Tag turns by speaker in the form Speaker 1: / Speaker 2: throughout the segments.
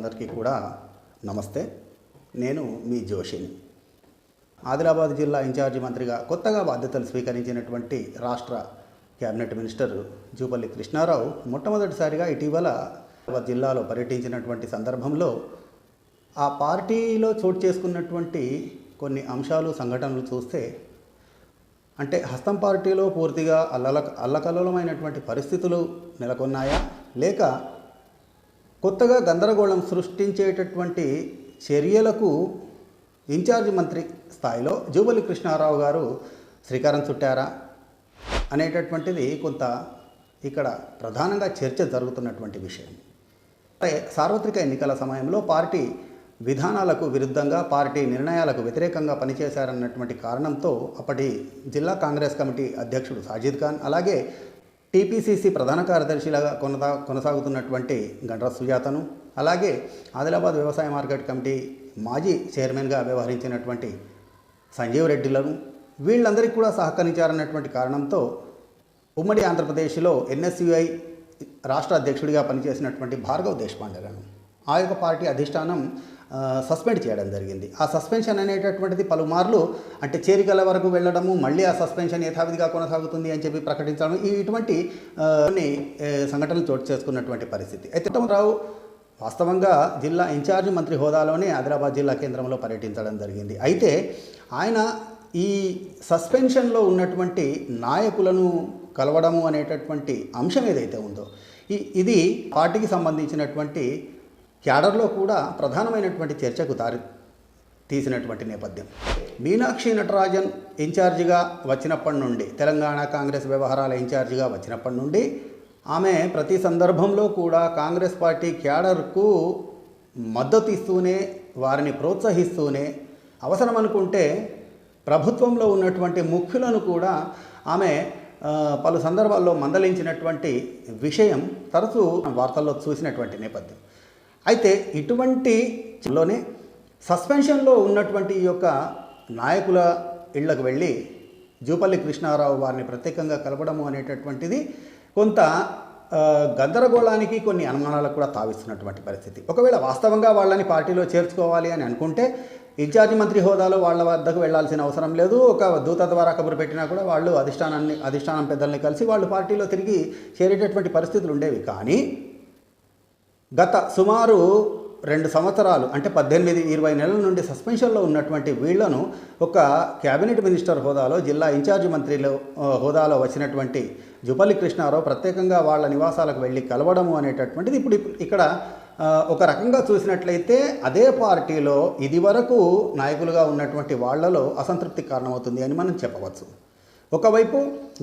Speaker 1: ప్రేక్షకులందరికీ కూడా నమస్తే. నేను మీ జోషిని. ఆదిలాబాద్ జిల్లా ఇన్ఛార్జి మంత్రిగా కొత్తగా బాధ్యతలు స్వీకరించినటువంటి రాష్ట్ర కేబినెట్ మినిస్టర్ జూపల్లి కృష్ణారావు మొట్టమొదటిసారిగా ఇటీవల జిల్లాలో పర్యటించినటువంటి సందర్భంలో ఆ పార్టీలో చోటు చేసుకున్నటువంటి కొన్ని అంశాలు సంఘటనలు చూస్తే అంటే హస్తం పార్టీలో పూర్తిగా అల్లల అల్లకల్లోలమైనటువంటి పరిస్థితులు నెలకొన్నాయా? లేక కొత్తగా గందరగోళం సృష్టించేటటువంటి చర్యలకు ఇన్ఛార్జ్ మంత్రి స్థాయిలో జూబలి కృష్ణారావు గారు శ్రీకారం చుట్టారా అనేటటువంటిది కొంత ఇక్కడ ప్రధానంగా చర్చ జరుగుతున్నటువంటి విషయం. సార్వత్రిక ఎన్నికల సమయంలో పార్టీ విధానాలకు విరుద్ధంగా పార్టీ నిర్ణయాలకు వ్యతిరేకంగా పనిచేశారన్నటువంటి కారణంతో అప్పటి జిల్లా కాంగ్రెస్ కమిటీ అధ్యక్షుడు సాజిద్ ఖాన్ అలాగే టీపీసీసీ ప్రధాన కార్యదర్శిలాగా కొనసా కొనసాగుతున్నటువంటి గండ్ర సుజాతను అలాగే ఆదిలాబాద్ వ్యవసాయ మార్కెట్ కమిటీ మాజీ చైర్మన్గా వ్యవహరించినటువంటి సంజీవ్ రెడ్డిలను వీళ్ళందరికీ కూడా సహకరించారన్నటువంటి కారణంతో ఉమ్మడి ఆంధ్రప్రదేశ్లో ఎన్ఎస్యుఐ రాష్ట్ర అధ్యక్షుడిగా పనిచేసినటువంటి భార్గవ్ దేశపాండేలను ఆ యొక్క పార్టీ అధిష్టానం సస్పెండ్ చేయడం జరిగింది. ఆ సస్పెన్షన్ అనేటటువంటిది పలుమార్లు అంటే చేరికల వరకు వెళ్ళడము మళ్ళీ ఆ సస్పెన్షన్ యథావిధిగా కొనసాగుతుంది అని చెప్పి ప్రకటించడం ఈ ఇటువంటి కొన్ని సంఘటనలు చోటు చేసుకున్నటువంటి పరిస్థితి. అయితే రావు వాస్తవంగా జిల్లా ఇన్ఛార్జ్ మంత్రి హోదాలోనే ఆదిలాబాద్ జిల్లా కేంద్రంలో పర్యటించడం జరిగింది. అయితే ఆయన ఈ సస్పెన్షన్లో ఉన్నటువంటి నాయకులను కలవడము అనేటటువంటి అంశం ఏదైతే ఉందో ఇది పార్టీకి సంబంధించినటువంటి క్యాడర్లో కూడా ప్రధానమైనటువంటి చర్చకు దారి తీసినటువంటి నేపథ్యం. మీనాక్షి నటరాజన్ ఇన్ఛార్జిగా వచ్చినప్పటి నుండి తెలంగాణ కాంగ్రెస్ వ్యవహారాల ఇన్ఛార్జిగా వచ్చినప్పటి నుండి ఆమె ప్రతి సందర్భంలో కూడా కాంగ్రెస్ పార్టీ క్యాడర్కు మద్దతు ఇస్తూనే వారిని ప్రోత్సహిస్తూనే అవసరం అనుకుంటే ప్రభుత్వంలో ఉన్నటువంటి ముఖ్యులను కూడా ఆమె పలు సందర్భాల్లో మందలించినటువంటి విషయం తరచూ వార్తల్లో చూసినటువంటి నేపథ్యం. అయితే ఇటువంటి లోనే సస్పెన్షన్లో ఉన్నటువంటి ఈ యొక్క నాయకుల ఇళ్ళకు వెళ్ళి జూపల్లి కృష్ణారావు వారిని ప్రత్యేకంగా కలపడము అనేటటువంటిది కొంత గందరగోళానికి కొన్ని అనుమానాలకు కూడా తావిస్తున్నటువంటి పరిస్థితి. ఒకవేళ వాస్తవంగా వాళ్ళని పార్టీలో చేర్చుకోవాలి అని అనుకుంటే ఇన్ఛార్జి మంత్రి హోదాలో వాళ్ళ వద్దకు వెళ్ళాల్సిన అవసరం లేదు. ఒక దూత ద్వారా కబురు పెట్టినా కూడా వాళ్ళు అధిష్టానాన్ని అధిష్టానం పెద్దల్ని కలిసి వాళ్ళు పార్టీలో తిరిగి చేరేటటువంటి పరిస్థితులు ఉండేవి. కానీ గత సుమారు రెండు సంవత్సరాలు అంటే పద్దెనిమిది ఇరవై నెలల నుండి సస్పెన్షన్లో ఉన్నటువంటి వీళ్ళను ఒక క్యాబినెట్ మినిస్టర్ హోదాలో జిల్లా ఇన్ఛార్జి మంత్రిలో హోదాలో వచ్చినటువంటి జుపల్లి కృష్ణారావు ప్రత్యేకంగా వాళ్ళ నివాసాలకు వెళ్ళి కలవడము అనేటటువంటిది ఇప్పుడు ఇక్కడ ఒక రకంగా చూసినట్లయితే అదే పార్టీలో ఇదివరకు నాయకులుగా ఉన్నటువంటి వాళ్ళలో అసంతృప్తి కారణమవుతుంది అని మనం చెప్పవచ్చు. ఒకవైపు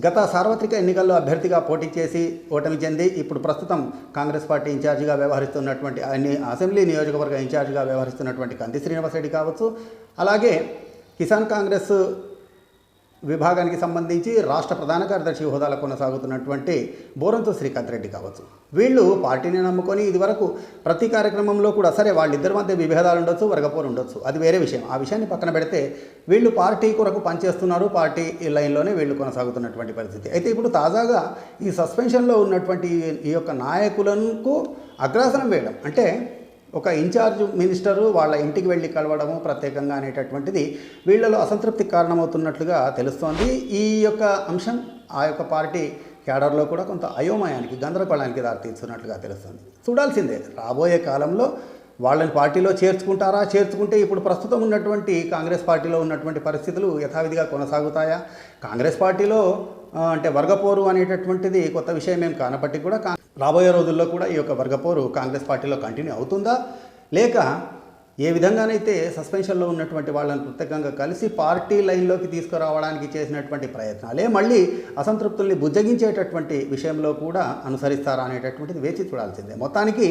Speaker 1: గత సార్వత్రిక ఎన్నికల్లో అభ్యర్థిగా పోటీ చేసి ఓటమి చెంది ఇప్పుడు ప్రస్తుతం కాంగ్రెస్ పార్టీ ఇన్ఛార్జిగా వ్యవహరిస్తున్నటువంటి అన్ని అసెంబ్లీ నియోజకవర్గ ఇన్ఛార్జిగా వ్యవహరిస్తున్నటువంటి కంది శ్రీనివాసరెడ్డి కావచ్చు. అలాగే కిసాన్ కాంగ్రెస్ విభాగానికి సంబంధించి రాష్ట్ర ప్రధాన కార్యదర్శి హోదాలో కొనసాగుతున్నటువంటి బోరంతో శ్రీకాంత్ రెడ్డి కావచ్చు. వీళ్ళు పార్టీని నమ్ముకొని ఇదివరకు ప్రతి కార్యక్రమంలో కూడా సరే వాళ్ళిద్దరి మధ్య విభేదాలు ఉండొచ్చు వర్గపోరు ఉండొచ్చు. అది వేరే విషయం. ఆ విషయాన్ని పక్కన పెడితే వీళ్ళు పార్టీ కొరకు పనిచేస్తున్నారు పార్టీ లైన్లోనే వీళ్ళు కొనసాగుతున్నటువంటి పరిస్థితి. అయితే ఇప్పుడు తాజాగా ఈ సస్పెన్షన్లో ఉన్నటువంటి ఈ యొక్క నాయకులకు అగ్రాసనం వేయడం. అంటే ఒక ఇన్ఛార్జ్ మినిస్టరు వాళ్ళ ఇంటికి వెళ్ళి కలవడము ప్రత్యేకంగా అనేటటువంటిది వీళ్ళలో అసంతృప్తికి కారణమవుతున్నట్లుగా తెలుస్తోంది. ఈ యొక్క అంశం ఆ యొక్క పార్టీ క్యాడర్లో కూడా కొంత అయోమయానికి గందరగోళానికి దారితీస్తున్నట్లుగా తెలుస్తుంది. చూడాల్సిందే రాబోయే కాలంలో వాళ్ళని పార్టీలో చేర్చుకుంటారా? చేర్చుకుంటే ఇప్పుడు ప్రస్తుతం ఉన్నటువంటి కాంగ్రెస్ పార్టీలో ఉన్నటువంటి పరిస్థితులు యథావిధిగా కొనసాగుతాయా? కాంగ్రెస్ పార్టీలో అంటే వర్గపోరు అనేటటువంటిది కొత్త విషయం ఏం కానప్పటికీ కూడా రాబోయే రోజుల్లో కూడా ఈ యొక్క వర్గపోరు కాంగ్రెస్ పార్టీలో కంటిన్యూ అవుతుందా? లేక ఏ విధంగానైతే సస్పెన్షన్లో ఉన్నటువంటి వాళ్ళని ప్రత్యేకంగా కలిసి పార్టీ లైన్లోకి తీసుకురావడానికి చేసినటువంటి ప్రయత్నాలే మళ్ళీ అసంతృప్తుల్ని బుజ్జగించేటటువంటి విషయంలో కూడా అనుసరిస్తారా అనేటటువంటిది వేచి చూడాల్సిందే. మొత్తానికి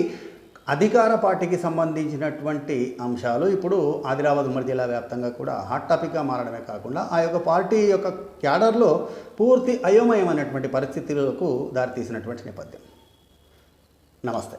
Speaker 1: అధికార పార్టీకి సంబంధించినటువంటి అంశాలు ఇప్పుడు ఆదిలాబాద్ ఉమ్మడి జిల్లా వ్యాప్తంగా కూడా హాట్ టాపిక్గా మారడమే కాకుండా ఆ యొక్క పార్టీ యొక్క క్యాడర్లో పూర్తి అయోమయం అనేటువంటి పరిస్థితులకు దారితీసినటువంటి నేపథ్యం. నమస్తే